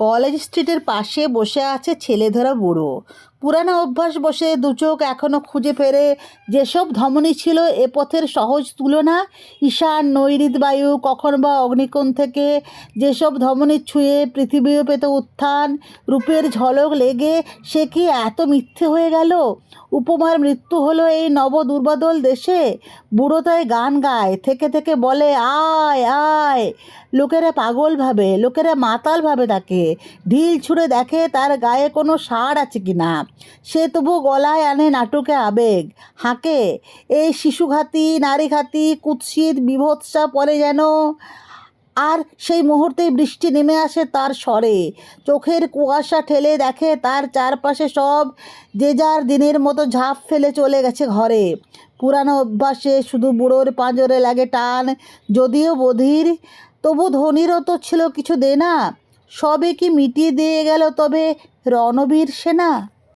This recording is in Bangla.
কলেজ স্ট্রিটের পাশে বসে আছে ছেলে ছেলেধরা বুড়ো। পুরানো অভ্যাস বসে দুচোখ এখনও খুঁজে ফেরে যেসব ধমনী ছিল এ পথের সহজ তুলনা, ঈশান, নৈরিত বায়ু, কখন বা অগ্নিকোণ থেকে যেসব ধমনী ছুঁয়ে পৃথিবীও পেত উত্থান, রূপের ঝলক লেগে সে কি এত মিথ্যে হয়ে গেল? উপমার মৃত্যু হলো এই নব দুর্বাদল দেশে, বুড়ো তাই গান গায়, থেকে থেকে বলে, আয় আয়। লোকেরা পাগল ভাবে, লোকেরা মাতাল ভাবে তাকে, ঢিল ছুঁড়ে দেখে তার গায়ে কোনো সার আছে কি না সে তবু গলায় আনে নাটকে আবেগ। হাঁকে এই শিশুঘাতী, নারীঘাতী, কুৎসিত, বিভৎসা, পরে যেন আর সেই মুহূর্তেই বৃষ্টি নেমে আসে তার স্বরে। চোখের কুয়াশা ঠেলে দেখে তার চারপাশে সব যে যার দিনের মতো ঝাঁপ ফেলে চলে গেছে ঘরে। পুরানো অভ্যাসে শুধু বুড়োর পাঁজরে লাগে টান। যদিও বধির, তবু ধনীরও তো ছিল কিছু দেনা। সবে কি মিটিয়ে দিয়ে গেল তবে রণবীর সেনা?